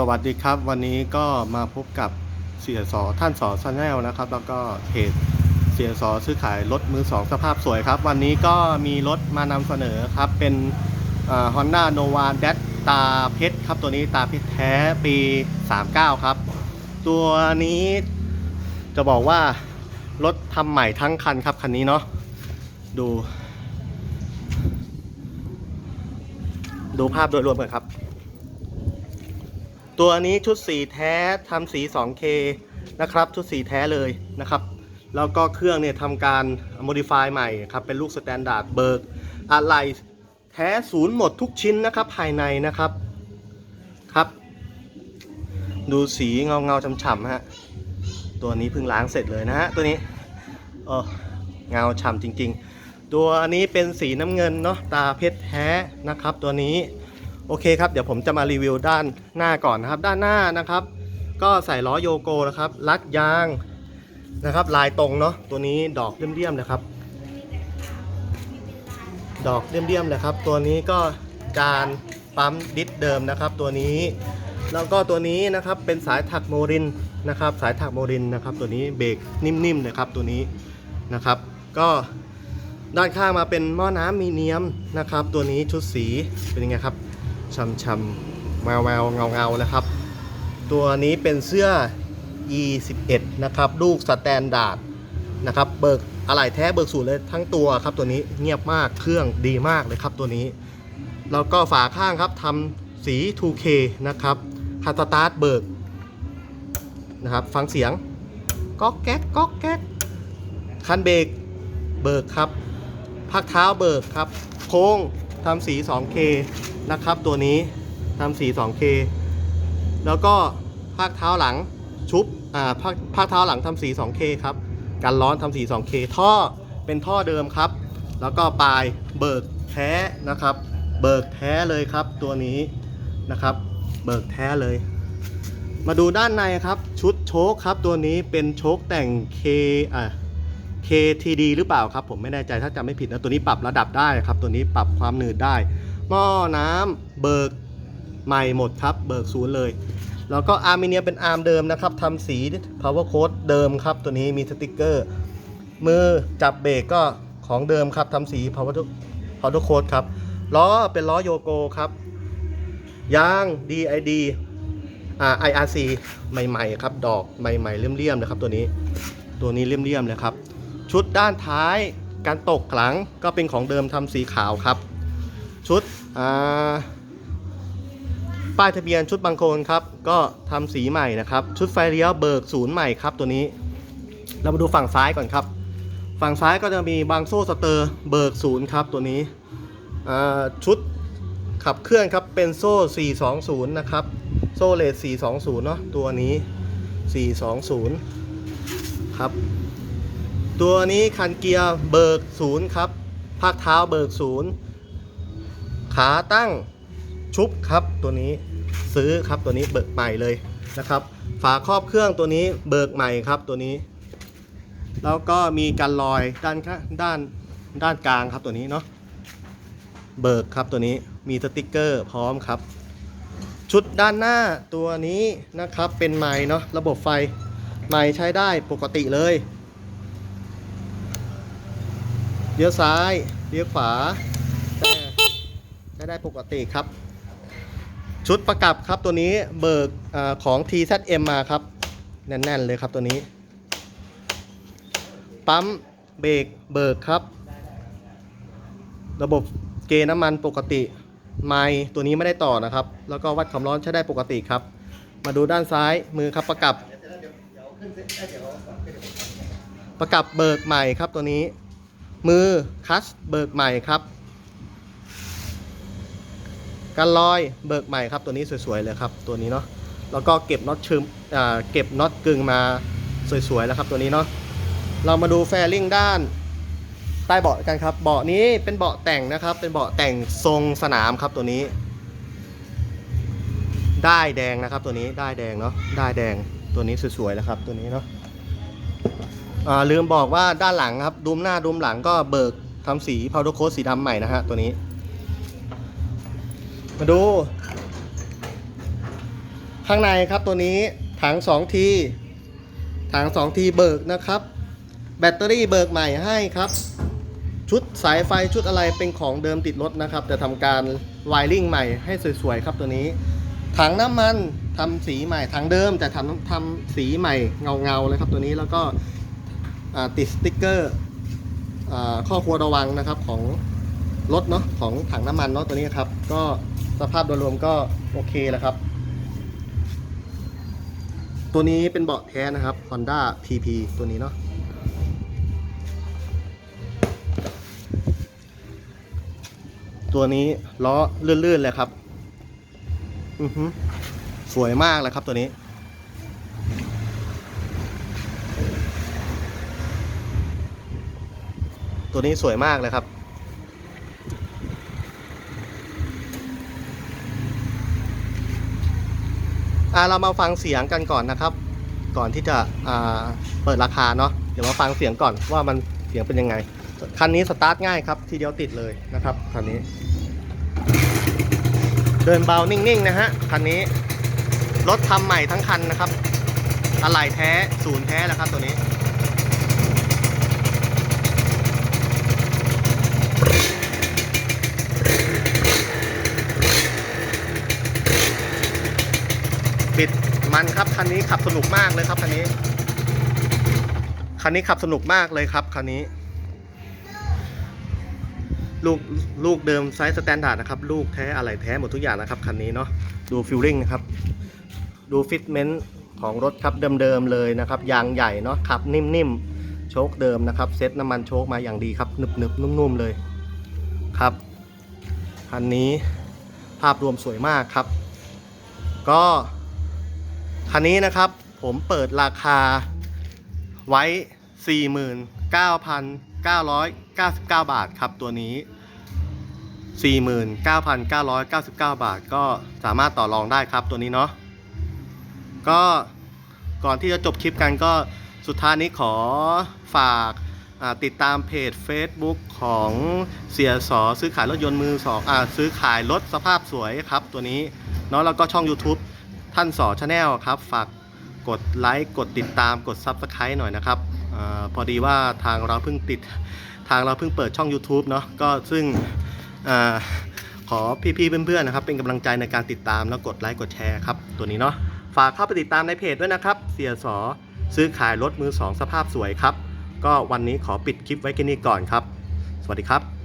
สวัสดีครับ วันนี้ก็มาพบกับเสียสอท่านสอชาแนลนะครับ แล้วก็เพจเสียสอซื้อขายรถมือสองสภาพสวยครับ วันนี้ก็มีรถมานำเสนอครับ เป็นฮอนด้าโนวาแดตาเพชรครับ ตัวนี้ตาเพชรแท้ปี 39 ครับ ตัวนี้จะบอกว่ารถทำใหม่ทั้งคันครับ คันนี้เนาะดู ดูภาพโดยรวมกันครับ ตัวนี้ชุดสีแท้ทำสี 2K นะครับ ชุดสีแท้เลยนะครับ แล้วก็เครื่องเนี่ยทำการ modify ใหม่ครับ เป็นลูกสแตนดาร์ดเบิร์กอะไรแท้ศูนย์หมดทุกชิ้นนะครับ ภายในนะครับครับ ดูสีเงาเงาฉ่ำๆฮะตัวนี้เพิ่งล้างเสร็จเลยนะฮะตัวนี้เออเงาฉ่ำจริง ๆ ตัวนี้เป็นสีน้ำเงินเนาะตาเพชรแท้นะครับ ตัวนี้ โอเคครับ เดี๋ยวผมจะมารีวิวด้านหน้าก่อนนะครับ ด้านหน้านะครับ ก็ใส่ล้อโยโกนะครับรัดยางนะครับ ลายตรงเนาะตัวนี้ดอกเลี่ยมๆเลยครับ ดอกเลี่ยมๆเลยครับ ตัวนี้ก็จานปั๊มดิสเดิมนะครับ ตัวนี้แล้วก็ตัวนี้นะครับเป็นสายถักโมรินนะครับ สายถักโมรินนะครับ ตัวนี้เบรกนิ่มๆเลยครับตัวนี้นะครับ ก็ด้านข้างมาเป็นหม้อน้ำมีเนียมนะครับ ตัวนี้ชุดสีเป็นยังไงครับ ช่ำๆแววแววเงาเงาๆนะครับ ตัวนี้เป็นเสื้อ E11 นะครับลูกสแตนดาร์ดนะครับเบิกอะไหล่แท้เบิกสูตรเลยทั้งตัวครับ ตัวนี้เงียบมากเครื่องดีมากเลยครับตัวนี้ แล้วก็ฝาข้างครับทำสี 2K นะครับคันสตาร์ทเบิกนะครับฟังเสียงก๊อกแก๊กก๊อกแก๊กคันเบรกเบิกครับพักเท้าเบิกครับ โค้ง ทำสี 2K นะครับ ตัวนี้ทำสี 2K แล้วก็ภาคเท้าหลังชุบอ่าภาคภาคเท้าหลังทำสี 2K ครับกันร้อนทำสี 2K ท่อเป็นท่อเดิมครับ แล้วก็ปลายเบิกแท้นะครับ เบิกแท้เลยครับตัวนี้นะครับ เบิกแท้เลย มาดูด้านในครับชุดโชคครับตัวนี้เป็นโชคแต่ง K อ่า KTD หรือเปล่าครับ ผมไม่แน่ใจถ้าจำไม่ผิดนะตัวนี้ปรับระดับได้ครับ ตัวนี้ปรับความหนืดได้ หม้อน้ำเบิกใหม่หมดครับ เบิกศูนย์เลย แล้วก็อาร์มิเนียเป็นอาร์มเดิมนะครับทำสี power code เดิมครับ ตัวนี้มีสติกเกอร์ มือจับเบรกก็ของเดิมครับทำสี power power code ครับล้อเป็นล้อโยโกครับยาง DID อ่า IRC ใหม่ ๆ ครับ ดอกใหม่ ๆเลี่ยมๆนะครับ ตัวนี้ ตัวนี้เลี่ยมๆเลยครับ ชุดด้านท้ายการตกหลังก็เป็นของเดิมทำสีขาวครับ ชุดป้ายทะเบียนชุดบางโคนครับ ก็ทำสีใหม่นะครับ ชุดไฟเลี้ยวเบิกศูนย์ใหม่ครับตัวนี้ เรามาดูฝั่งซ้ายก่อนครับ ฝั่งซ้ายก็จะมีบางโซ่สเตอร์เบิกศูนย์ครับตัวนี้ชุดขับเคลื่อนครับเป็นโซ่ 420 นะครับ โซ่เลส420 เนาะตัวนี้ 420 ครับ ตัวนี้คันเกียร์เบิกศูนย์ครับภาคเท้าเบิกศูนย์ขาตั้งชุบครับตัวนี้ซื้อครับตัวนี้เบิกใหม่เลยนะครับ ฝาครอบเครื่องตัวนี้เบิกใหม่ครับตัวนี้ แล้วก็มีกันลอยด้านข้างด้านด้านกลางครับตัวนี้เนาะเบิกครับตัวนี้มีสติกเกอร์พร้อมครับ ชุดด้านหน้าตัวนี้นะครับเป็นไม้เนาะระบบไฟไม้ใช้ได้ปกติเลย เลี้ยวซ้ายเลี้ยวขวาแต่ใช้ได้ปกติครับ ชุดประกับครับตัวนี้เบิกอของ TZM มาครับ แน่น ๆ เลยครับตัวนี้ ปั๊มเบรกเบิกครับ ระบบเกน้ำมันปกติไม้ตัวนี้ไม่ได้ต่อนะครับ แล้วก็วัดความร้อนใช้ได้ปกติครับ มาดูด้านซ้ายมือครับประกับ ประกับเบิกใหม่ครับตัวนี้ มือคัสเบิกใหม่ครับกันลอยเบิกใหม่ครับตัวนี้สวยๆเลยครับตัวนี้เนาะแล้วก็เก็บน็อตชึมอ่าเก็บน็อตกึ่งมาสวยๆแล้วครับตัวนี้เนาะเรามาดูแฟริ่งด้านใต้เบาะกันครับเบาะนี้เป็นเบาะแต่งนะครับ เป็นเบาะแต่งทรงสนามครับตัวนี้ ได้แดงนะครับตัวนี้ได้แดงเนาะได้แดงตัวนี้สวยๆแล้วครับตัวนี้เนาะ อ่าลืมบอกว่าด้านหลังครับดุมหน้าดุมหลังก็เบิกทำสีพาวเดอร์โค้ดสีดำใหม่นะฮะตัวนี้ มาดู ข้างในครับตัวนี้ถัง2ทีถัง2ทีเบิกนะครับ แบตเตอรี่เบิกใหม่ให้ครับ ชุดสายไฟชุดอะไรเป็นของเดิมติดรถนะครับแต่ทำการไวริ่งใหม่ให้สวยๆครับตัวนี้ ถังน้ำมันทำสีใหม่ถังเดิมแต่ทำทำสีใหม่เงาๆเลยครับตัวนี้แล้วก็ ติดสติ๊กเกอร์ข้อควรระวังนะครับของรถเนาะของถังน้ำมันเนาะตัวนี้ครับ ก็สภาพโดยรวมก็โอเคแล้วครับ ตัวนี้เป็นเบาะแท้นะครับ Honda PP ตัวนี้เนาะตัวนี้ล้อลื่นๆเลยครับ อือฮึสวยมากเลยครับตัวนี้ ตัวนี้สวยมากเลยครับอ่าเรามาฟังเสียงกันก่อนนะครับ ก่อนที่จะอ่าเปิดราคาเนาะ เดี๋ยวมาฟังเสียงก่อนว่ามันเสียงเป็นยังไง คันนี้สตาร์ทง่ายครับ ทีเดียวติดเลยนะครับคันนี้ เดินเบานิ่งๆนะฮะคันนี้ รถทำใหม่ทั้งคันนะครับ อะไหล่แท้ศูนย์แท้แล้วครับตัวนี้ ปิด มันครับคันนี้ขับสนุกมากเลยครับคันนี้ คันนี้ขับสนุกมากเลยครับคันนี้ ลูกลูกเดิมไซส์สแตนดาร์ดนะครับ ลูกแท้อะไรแท้หมดทุกอย่างนะครับคันนี้เนาะดูฟิลลิ่งนะครับ ดูฟิตเมนต์ของรถครับเดิมๆเลยนะครับยางใหญ่เนาะขับนิ่มๆโชคเดิมนะครับเซ็ตน้ำมันโชคมาอย่างดีครับหนึบๆนุ่มๆเลยครับคันนี้ภาพรวมสวยมากครับ ก็ คันนี้นะครับผมเปิดราคาไว้ 49,999 บาทครับตัวนี้ 49,999 บาท ก็สามารถต่อรองได้ครับตัวนี้เนาะก็ก่อนที่จะจบคลิปกันก็สุดท้ายนี้ขอฝากติดตามเพจ Facebook ของเสียสอซื้อขายรถยนต์มือสองอ่าซื้อขายรถสภาพสวยครับตัวนี้เนาะแล้วก็ช่อง YouTube ท่านสอชาแนลครับ ฝากกดไลค์กดติดตามกด Subscribe หน่อยนะครับอพอดีว่าทางเราเพิ่งติดทางเราเพิ่งเปิดช่อง YouTube เนาะก็ซึ่งอขอพี่ๆเพื่อนๆนะครับ เป็นกำลังใจในการติดตามแล้วกดไลค์กดแชร์ครับ ตัวนี้เนาะฝากเข้าไปติดตามในเพจด้วยนะครับ เสียสอซื้อขายรถมือสองสภาพสวยครับ ก็วันนี้ขอปิดคลิปไว้แค่นี้ก่อนครับ สวัสดีครับ